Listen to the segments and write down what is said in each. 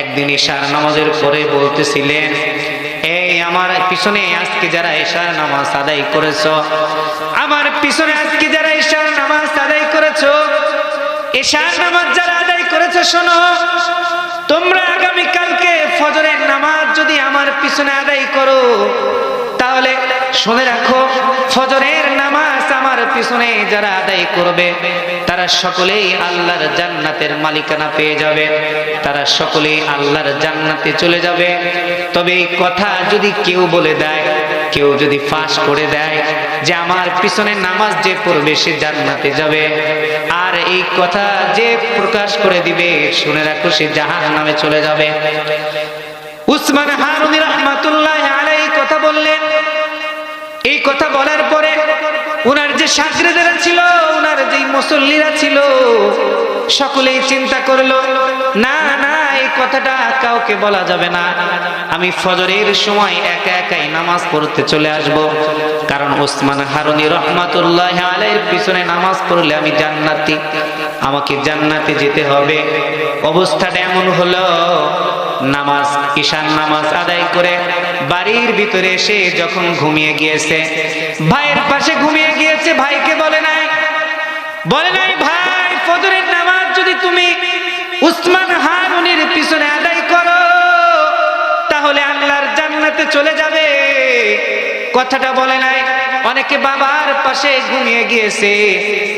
একদিন ঈশার নামাজের পরে বলতেছিলেন, এই আমার পিছনে আজকে যারা ঈশার নামাজ আদায় করেছ, আমার পিছনে আজকে যারা ঈশার নামাজ আদায় করেছ, ঈশার নামাজ যারা আদায় করেছে, শোনো, তোমরা আগামী কালকে ফজরের নামাজ যদি আমার পিছনে আদায় করো তাহলে শুনে রাখো, ফজরের নামাজ আমার পিছনে যারা আদায় করবে, তারা সকলেই আল্লাহর জান্নাতের মালিকানা পেয়ে যাবে। তারা সকলেই আল্লাহর জান্নাতে চলে যাবে। তবে এই কথা যদি কেউ বলে দেয়, কেউ যদি ফাঁস করে দেয়, যে আমার পিছনে নামাজ যে পড়বে, সে জান্নাতে যাবে। আর এই কথা যে প্রকাশ করে দিবে, শুনে রাখো সে জাহান নামে চলে যাবে। উসমান হারুনি রহমাতুল্লাহ কথা বললেন এই কথা বলার পরে ওনার যে সাগরেদেরা ছিল ওনার যে মুসল্লিরা ছিল, সকলেই চিন্তা করল, না না, এই কথাটা কাউকে বলা যাবে না। আমি ফজরের সময় একা একাই নামাজ পড়তে চলে আসব। কারণ ওসমান হারুনি রহমাতুল্লাহ আলাইয়ের পিছনে নামাজ পড়লে আমি জান্নাতি। আমাকে জান্নাতে যেতে হবে। অবস্থাটা এমন হলো, নামাজ, ঈশান নামাজ আদায় করে বাড়ির ভিতরে এসে যখন ঘুমিয়ে গিয়েছে, ভাইয়ের পাশে ঘুমিয়ে গিয়েছে, ভাইকে বলে নাই। বলে নাই, ভাই, ফজরের নামাজ যদি তুমি উসমান হারুনির পিছনে আদায় করো, তাহলে আল্লাহর জান্নাতে চলে যাবে। কথাটা বলে নাই। অনেকে বাবার পাশে ঘুমিয়ে গিয়েছে।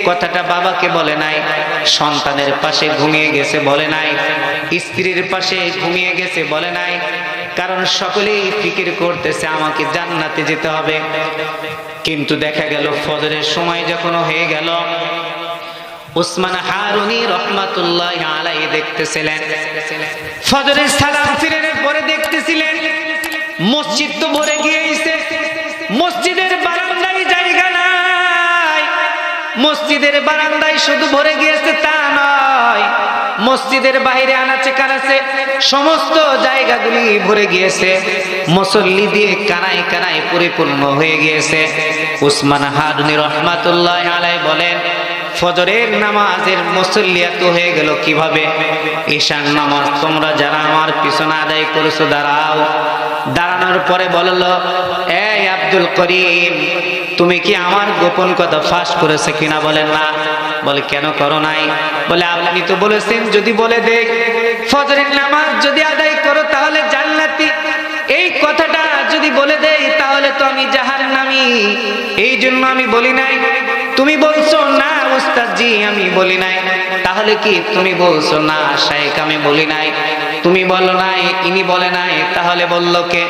কথাটা বাবাকে বলে নাই। সন্তানের পাশে ঘুমিয়ে গেছে, বলে নাই। স্ত্রীর পাশে ঘুমিয়ে গেছে, বলে নাই। কারণ সকলেই ফিকির করতেছে, আমাকে জান্নাতে যেতে হবে। কিন্তু দেখা গেল, ফজরের সময় যখন হয়ে গেল, উসমান হারুনি রহমাতুল্লাহ আলাই দেখতেছিলেন। ফজরের সালাম ফিরের পরে দেখতেছিলেন, মসজিদ তো ভরে গিয়েছে, মসজিদের বারান্দায় জায়গা নাই। মসজিদের বারান্দায় শুধু ভরে গিয়েছে তা নয় মসজিদের বাইরে আনাচে কানাচে সমস্ত জায়গাগুলি ভরে গিয়েছে। মুসল্লি দিয়ে কানায় কানায় পরিপূর্ণ হয়ে গিয়েছে। উসমান হারুনি রহমাতুল্লাহ আলাই বলেন, ফজরের নামাজের মুসল্লি এত হয়ে গেল কীভাবে? ঈশান নামাজ তোমরা যারা আমার পিছনে আদায় করেছ, দাঁড়াও। দাঁড়ানোর পরে বলল, এই আব্দুল করিম, তুমি কি আমার গোপন কথা ফাঁস করেছে কিনা? বলেন, না। বলে, কেন করো নাই? বলে, আপনি তো বলেছেন, যদি বলে দেখ ফজরের নামাজ যদি আদায় করো, তাহলে জান্নাতি। এই কথাটা যদি বলে দেই, তাহলে তো আমি জাহার নামি এই জন্য আমি বলি নাই। তুমি বলছো, না উস্তাদজি, আমি বলি নাই। তাহলে কি তুমি বলছো, না শায়েক আমি বলি নাই? তুমি বলো নাই, ইনি বলে নাই, তাহলে বলল কে?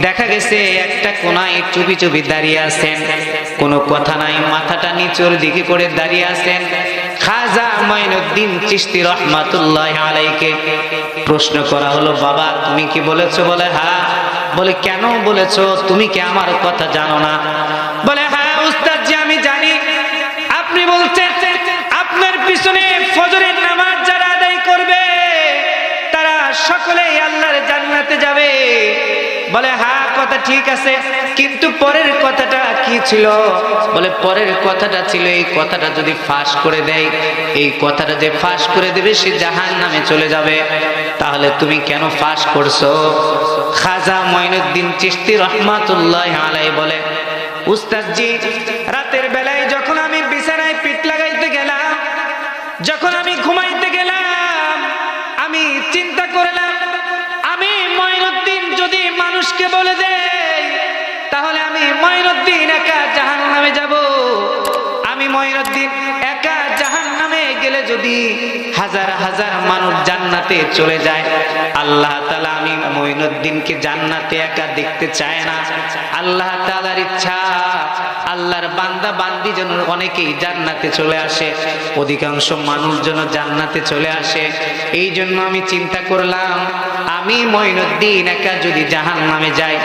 দেখা গেছে একটা কোনায় চুপি চুপি দাঁড়িয়ে আছেন। কোনো কথা নাই, মাথাটা নিচুর দিকে করে দাঁড়িয়ে আছেন। খাজা মঈনুদ্দিন চিশতি রহমাতুল্লাহ আলাইকে প্রশ্ন করা হলো, বাবা, তুমি কি বলেছ? বলে হ্যাঁ। বলে, কেন বলেছ? তুমি কি আমার কথা জানো না? বলে হ্যাঁ উস্তাদ জি, আমি জানি। আপনি বলছেন, আপনার পিছনে ফজরের নামাজ যারা আদায় করবে, তারা সকলেই আল্লাহর জান্নাতে বলে হ্যাঁ কথা ঠিক আছে, কিন্তু পরের কথাটা কি ছিল? বলে, পরের কথাটা ছিল, এই কথাটা যদি ফাঁস করে দেয়, এই কথাটা যে ফাঁস করে দেবে, সে জাহান নামে চলে যাবে। তাহলে তুমি কেন ফাঁস করছ? খাজা মঈনুদ্দিন চিস্তি রহমাতুল্লাহ আলাই বলে, উস্তাদজি, রাতের বেলায় যখন আমি যদি হাজার হাজার মানুষ জান্নাতে চলে যায়, আল্লাহ তালা আমি মঈনুদ্দিনকে জান্নাতে একা দেখতে চায় না। আল্লাহ তালার ইচ্ছা, আল্লাহর বান্দা বান্দি যেন অনেকেই জান্নাতে চলে আসে, অধিকাংশ মানুষ যেন জান্নাতে চলে আসে। এই জন্য আমি চিন্তা করলাম, আমি মঈনুদ্দিন একা যদি জাহান নামে যাই